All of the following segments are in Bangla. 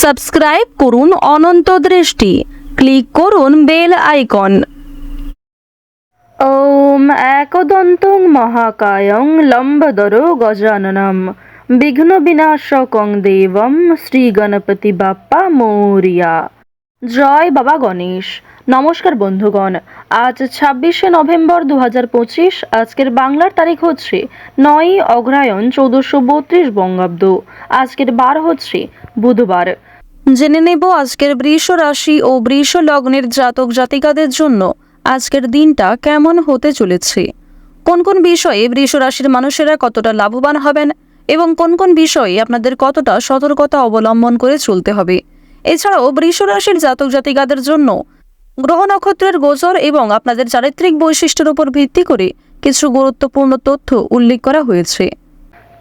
সাবস্ক্রাইব করুন অনন্ত দৃষ্টি। ক্লিক করুন বেল আইকন। ওম একদন্ত মহাকায়ং লম্বদর গজাননম। বিঘ্ন বিনাশকং দেবম শ্রী গণপতি বাপ্পা মৌরিয়া। জয় বাবা গণেশ। নমস্কার বন্ধুগণ। আজ ছাব্বিশে নভেম্বর দু হাজার পঁচিশ, আজকের বাংলার তারিখ হচ্ছে নয়ই অগ্রায়ণ চৌদ্দশো বত্রিশ বঙ্গাব্দ। আজকের বার হচ্ছে বুধবার। জেনে নেব আজকের বৃষ রাশি ও বৃষ লগ্নের জাতক জাতিকাদের জন্য আজকের দিনটা কেমন হতে চলেছে। কোন কোন বিষয়ে বৃষ রাশির মানুষেরা কতটা লাভবান হবেন এবং কোন কোন বিষয়ে আপনাদের কতটা সতর্কতা অবলম্বন করে চলতে হবে এছাড়াও বৃষ রাশির জাতক জাতিকাদের জন্য গ্রহ নক্ষত্রের গোচর এবং আপনাদের চারিত্রিক বৈশিষ্ট্যের উপর ভিত্তি করে কিছু গুরুত্বপূর্ণ তথ্য উল্লেখ করা হয়েছে।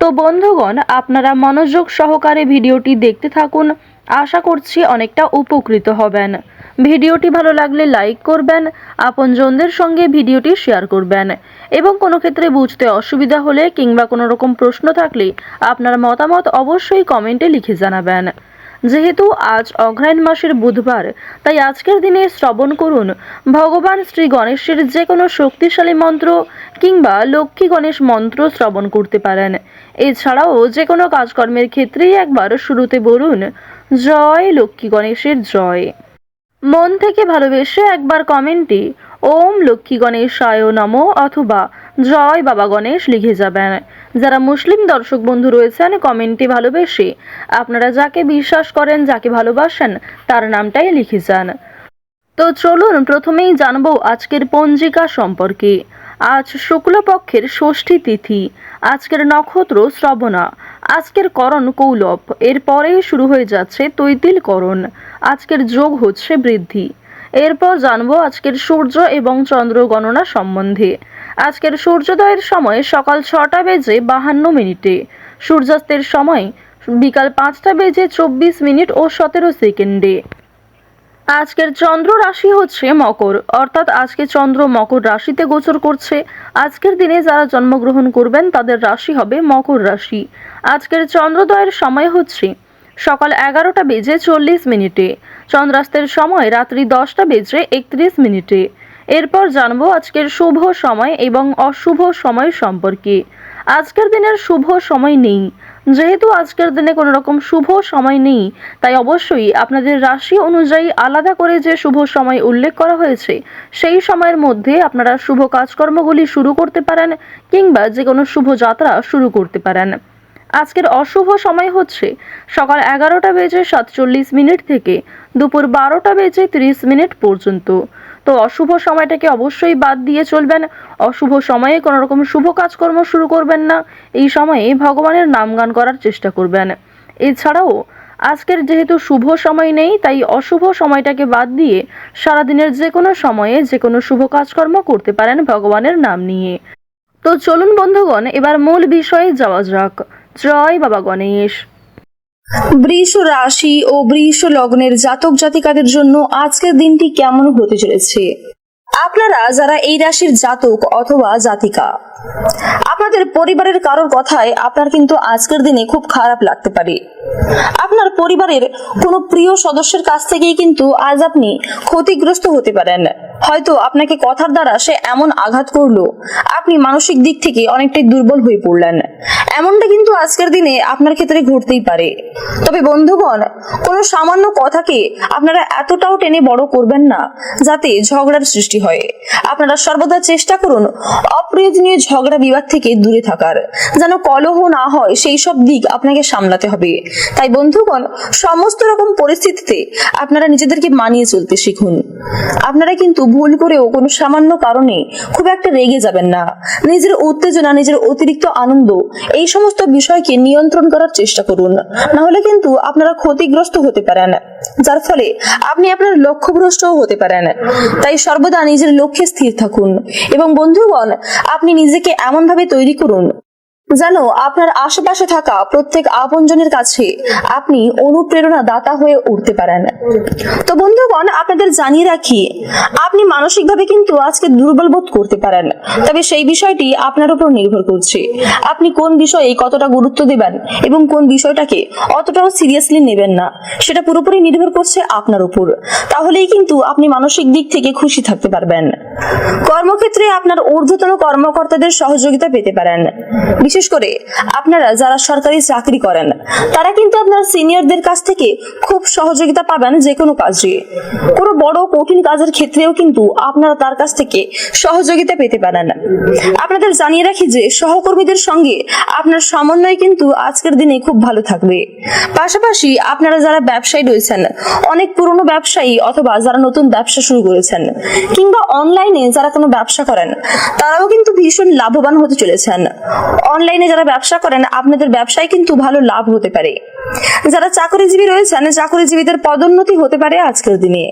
তো বন্ধুগণ, আপনারা মনোযোগ সহকারে ভিডিওটি দেখতে থাকুন। আশা করছি অনেকটা উপকৃত হবেন। ভিডিওটি ভালো লাগলে লাইক করবেন, আপনজনদের সঙ্গে ভিডিওটি শেয়ার করবেন এবং কোনো ক্ষেত্রে বুঝতে অসুবিধা হলে কিংবা কোনো রকম প্রশ্ন থাকলে আপনার মতামত অবশ্যই কমেন্টে লিখে জানাবেন। যেহেতু আজ অঘ্রায়ণ মাসের বুধবার, তাই আজকের দিনে শ্রবণ করুন। ভগবান শ্রী গণেশের যে কোনো শক্তিশালী মন্ত্র কিংবা লক্ষ্মী গণেশ মন্ত্র শ্রবণ করতে পারেন। এছাড়াও যে কোনো কাজকর্মের ক্ষেত্রেই একবার শুরুতে বলুন, জয় লক্ষ্মী গণেশের জয়। মন থেকে ভালোবেসে একবার কমেন্টে, ওম লক্ষ্মী গণেশায় নম অথবা জয় বাবা গণেশ লিখে যাবেন। যারা মুসলিম দর্শক বন্ধু রয়েছেন, কমেন্টে ভালোবেসে আপনারা যাকে বিশ্বাস করেন, যাকে ভালোবাসেন, তার নামটাই লিখে যান। তো চলুন, প্রথমেই জানব আজকের পঞ্জিকা সম্পর্কে। আজ শুক্লপক্ষের ষষ্ঠী তিথি, আজকের নক্ষত্র শ্রবণা, আজকের করণ কৌলভ এরপরেই শুরু হয়ে যাচ্ছে তৈতিল করণ, আজকের যোগ হচ্ছে বৃদ্ধি। এরপর জানব আজকের সূর্য এবং চন্দ্র গণনা সম্বন্ধে। আজকের সূর্যোদয়ের সময় সকাল ছটা বেজে বাহান্ন মিনিটে। সূর্যাস্তের সময় বিকাল পাঁচটা বেজে চব্বিশ মিনিট ও সতেরো সেকেন্ডে। আজকের চন্দ্র রাশি হচ্ছে মকর, অর্থাৎ আজকে চন্দ্র মকর রাশিতে গোচর করছে। আজকের দিনে যারা জন্মগ্রহণ করবেন, তাদের রাশি হবে মকর রাশি। আজকের চন্দ্রোদয়ের সময় হচ্ছে সকাল এগারোটা বেজে চল্লিশ মিনিটে। চন্দ্রাস্তের সময় রাত্রি দশটা বেজে একত্রিশ মিনিটে। এরপর জানব আজকের শুভ সময় এবং অশুভ সময় সম্পর্কে। আজকের দিনের শুভ সময় নেই। যেহেতু আজকের দিনে কোনো রকম শুভ সময় নেই, তাই অবশ্যই আপনাদের রাশি অনুযায়ী আলাদা করে যে শুভ সময় উল্লেখ করা হয়েছে, সেই সময়ের মধ্যে আপনারা শুভ কাজকর্মগুলি শুরু করতে পারেন কিংবা যে কোনো শুভ যাত্রা শুরু করতে পারেন। আজকের অশুভ সময় হচ্ছে সকাল এগারোটা বেজে সাতচল্লিশ মিনিট থেকে দুপুর বারোটা বেজে তিরিশ মিনিট পর্যন্ত। তো অশুভ সময়টাকে অবশ্যই বাদ দিয়ে চলবেন। অশুভ সময়ে কোনো রকম শুভ কাজকর্ম শুরু করবেন না। এই সময়ে ভগবানের নাম গান করার চেষ্টা করবেন। এছাড়াও, আজকের যেহেতু শুভ সময় নেই, তাই অশুভ সময়টাকে বাদ দিয়ে সারাদিনের যে কোনো সময়ে যে কোনো শুভ কাজকর্ম করতে পারেন ভগবানের নাম নিয়ে। তো চলুন বন্ধুগণ, এবার মূল বিষয়ে যাওয়া যাক। জয় বাবা গণেশ। বৃষ রাশি ও বৃষ লগ্নের জাতক জাতিকাদের জন্য আজকের দিনটি কেমন হতে চলেছে? আপনারা যারা এই রাশির জাতক অথবা জাতিকা, আপনাদের পরিবারের কারোর কথায় আপনার কিন্তু আজকের দিনে খুব খারাপ লাগতে পারে। আপনার পরিবারের কোনো প্রিয় সদস্যের কাছ থেকেই কিন্তু আজ আপনি ক্ষতিগ্রস্ত হতে পারেন। হয়তো আপনাকে কথার দ্বারা সে এমন আঘাত করল। আপনি মানসিক দিক থেকে অনেকটাই দুর্বল হয়ে পড়লেন। এমনটা কিন্তু আজকের দিনে আপনার ক্ষেত্রে ঘটতেই পারে। তবে বন্ধুগণ, কোনো সামান্য কথাকে আপনারা এতটাও টেনে বড় করবেন না, যাতে ঝগড়ার সৃষ্টি হয়। আপনারা সর্বদা চেষ্টা করুন অপ্রয়োজনীয় ঝগড়া বিবাদ থেকে দূরে থাকার, যেন কলহ না হয় সেই সব দিক আপনাকে সামলাতে হবে। তাই বন্ধুগণ, সমস্ত রকম পরিস্থিতিতে আপনারা নিজেদেরকে মানিয়ে চলতে শিখুন। আপনারা কিন্তু ভুল করেও কোনো সামান্য কারণে খুব একটা রেগে যাবেন না। নিজের উত্তেজনা, নিজের অতিরিক্ত আনন্দ, এই সমস্ত বিষয়কে নিয়ন্ত্রণ করার চেষ্টা করুন। না হলে কিন্তু আপনারা ক্ষতিগ্রস্ত হতে পারেন। যার ফলে আপনি আপনার লক্ষ্যভ্রষ্টও হতে পারেন। তাই সর্বদা নিজের লক্ষ্যে স্থির থাকুন। এবং বন্ধুগণ, আপনি নিজেকে এমন ভাবে তৈরি করুন যেন আপনার আশেপাশে থাকা প্রত্যেক আপনজনের কাছে আপনি অনুপ্রেরণা দাতা হয়ে উঠতে পারেন। তো বন্ধুগণ, আপনাদের জানিয়ে রাখি, আপনি মানসিকভাবে কিন্তু আজকে দুর্বল বোধ করতে পারেন। তবে সেই বিষয়টি আপনার উপর নির্ভর করছে। আপনি কোন বিষয়ে কতটা গুরুত্ব দেবেন এবং কোন বিষয়টাকে অতটাও সিরিয়াসলি নেবেন না, সেটা পুরোপুরি নির্ভর করছে আপনার উপর। তাহলেই কিন্তু আপনি মানসিক দিক থেকে খুশি থাকতে পারবেন। কর্মক্ষেত্রে আপনার ঊর্ধ্বতন কর্মকর্তাদের সহযোগিতা পেতে পারেন। বিশেষ করে আপনারা যারা সরকারি চাকরি করেন, তারা কিন্তু আপনার সিনিয়রদের কাছ থেকে খুব সহযোগিতা পাবেন যে কোনো কাজে। কোনো বড় কঠিন কাজের ক্ষেত্রেও কিন্তু আপনারা তার কাছ থেকে সহযোগিতা পেতে পারেন। আপনাদের জানিয়ে রাখি যে সহকর্মীদের সঙ্গে আপনার সমন্বয় কিন্তু আজকের দিনে খুব ভালো থাকবে। পাশাপাশি আপনারা যারা ব্যবসায়ী রয়েছেন, অনেক পুরনো ব্যবসায়ী অথবা যারা নতুন ব্যবসা শুরু করেছেন, কিংবা অনলাইনে যারা কোনো ব্যবসা করেন, তারাও কিন্তু ভীষণ লাভবান হতে চলেছেন। অনলাইনে যারা ব্যবসা করেন, আপনাদের ব্যবসায় কিন্তু ভালো লাভ হতে পারে। যারা চাকরিজীবী রয়েছেন, চাকরিজীবীদের পদোন্নতি হতে পারে আজকের দিনে।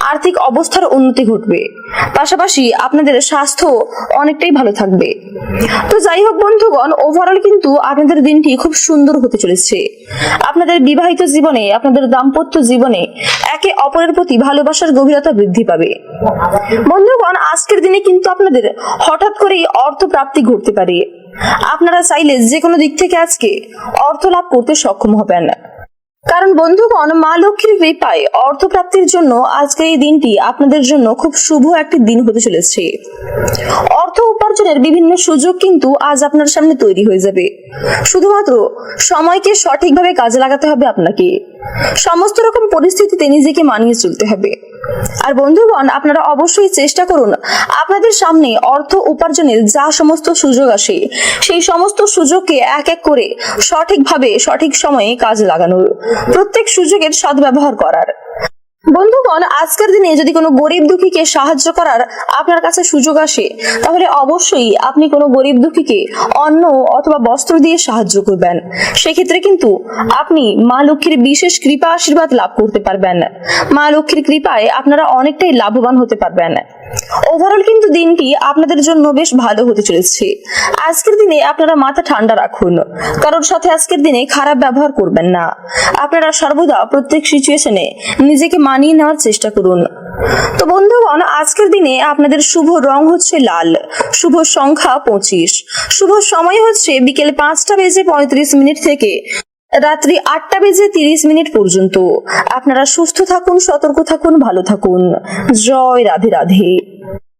আর্থিক অবস্থার উন্নতি ঘটবে। পাশাপাশি আপনাদের স্বাস্থ্য অনেকটাই ভালো থাকবে। তো যাই হোক বন্ধুগণ ওভারঅল কিন্তু আপনাদের দিনটি খুব সুন্দর হতে চলেছে। আপনাদের বিবাহিত জীবনে, আপনাদের দাম্পত্য জীবনে একে অপরের প্রতি ভালোবাসার গভীরতা বৃদ্ধি পাবে। বন্ধুগণ, আজকের দিনে কিন্তু আপনাদের হঠাৎ করেই অর্থ প্রাপ্তি ঘটতে পারে। আপনারা চাইলে যে কোনো দিক থেকে আজকে অর্থ লাভ করতে সক্ষম হবেন। কারণ বন্ধুগণ, মা লক্ষ্মীর কৃপায় অর্থ প্রাপ্তির জন্য আজকের এই দিনটি আপনাদের জন্য খুব শুভ একটি দিন হতে চলেছে। অর্থ উপার্জনের বিভিন্ন সুযোগ কিন্তু আজ আপনার সামনে তৈরি হয়ে যাবে। শুধুমাত্র সময়কে সঠিকভাবে কাজে লাগাতে হবে আপনাকে। সমস্ত রকম পরিস্থিতিতে নিজেকে মানিয়ে চলতে হবে। আর বন্ধুগণ, আপনারা অবশ্যই চেষ্টা করুন আপনাদের সামনে অর্থ উপার্জনের যা সমস্ত সুযোগ আসে, সেই সমস্ত সুযোগকে এক এক করে সঠিকভাবে, সঠিক সময়ে কাজে লাগানোর। প্রত্যেক সুযোগের সদ্ব্যবহার করার। বন্ধুগণ, আজকের দিনে যদি কোনো গরিব দুঃখীকে সাহায্য করার আপনার কাছে সুযোগ আসে, তাহলে অবশ্যই আপনি কোনো গরিব দুঃখীকে অন্ন অথবা বস্ত্র দিয়ে সাহায্য করবেন। সেক্ষেত্রে কিন্তু আপনি মা লক্ষ্মীর বিশেষ কৃপা আশীর্বাদ লাভ করতে পারবেন। মা লক্ষ্মীর কৃপায় আপনারা অনেকটাই লাভবান হতে পারবেন। ওভারঅল কিন্তু দিনটি আপনাদের জন্য বেশ ভালো হতে চলেছে। আজকের দিনে আপনারা মাথা ঠান্ডা রাখুন। কারোর সাথে আজকের দিনে খারাপ ব্যবহার করবেন না। আপনারা সর্বদা প্রত্যেক সিচুয়েশনে নিজেকে মানিয়ে নেওয়ার চেষ্টা করুন। তো বন্ধুগণ, আজকের দিনে আপনাদের শুভ রং হচ্ছে লাল। শুভ সংখ্যা পঁচিশ। শুভ সময় হচ্ছে বিকেল পাঁচটা বেজে পঁয়ত্রিশ মিনিট থেকে রাত্রি আটটা বেজে তিরিশ মিনিট পর্যন্ত। আপনারা সুস্থ থাকুন, সতর্ক থাকুন, ভালো থাকুন। জয় রাধে রাধে।